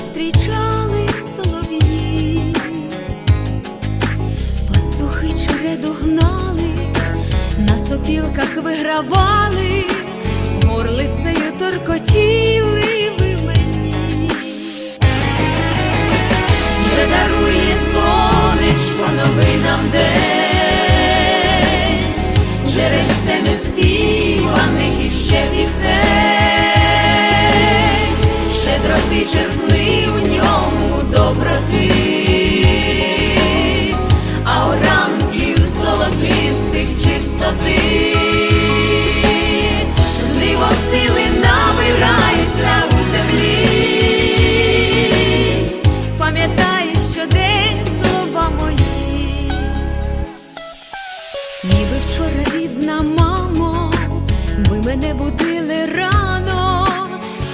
зустрічали солов'ї, пастухи череду гнали, на сопілках вигравали, горлицею торкотіли ви мені. Вже дарує сонечко новий нам день, джерельце неспіваних ніби вчора рідна мамо, ви мене будили рано,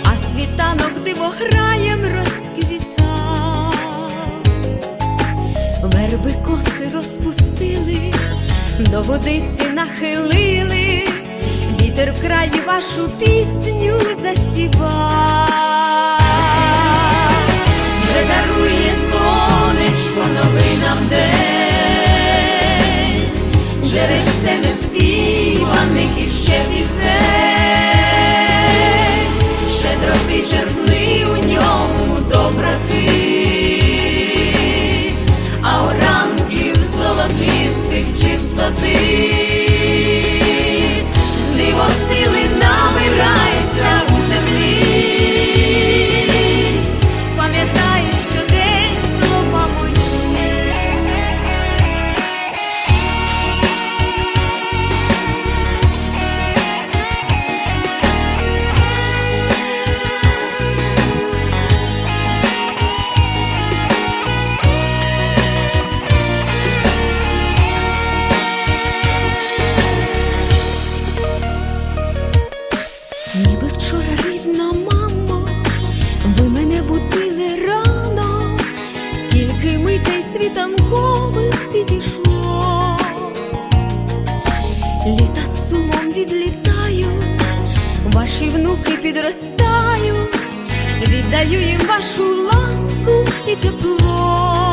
а світанок дивограєм розквітав. Верби коси розпустили, до водиці нахилили, вітер в краї вашу пісню засівав. Джерельце неспіваних митей світанкових підійшло, літа сумом відлітають, ваші внуки підростають, віддаю їм вашу ласку і тепло.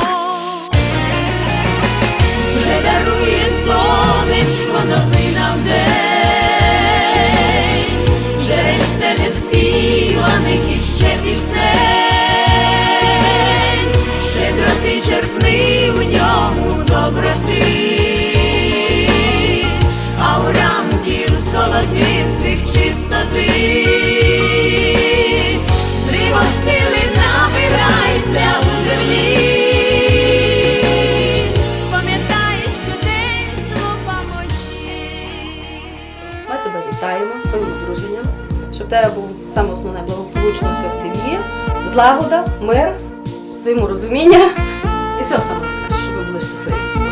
вітаємо своїм одруженням, щоб тебе був саме основне благополучно все в сім'ї, злагода, мир, взаєморозуміння. І все саме, щоб ви були щасливі.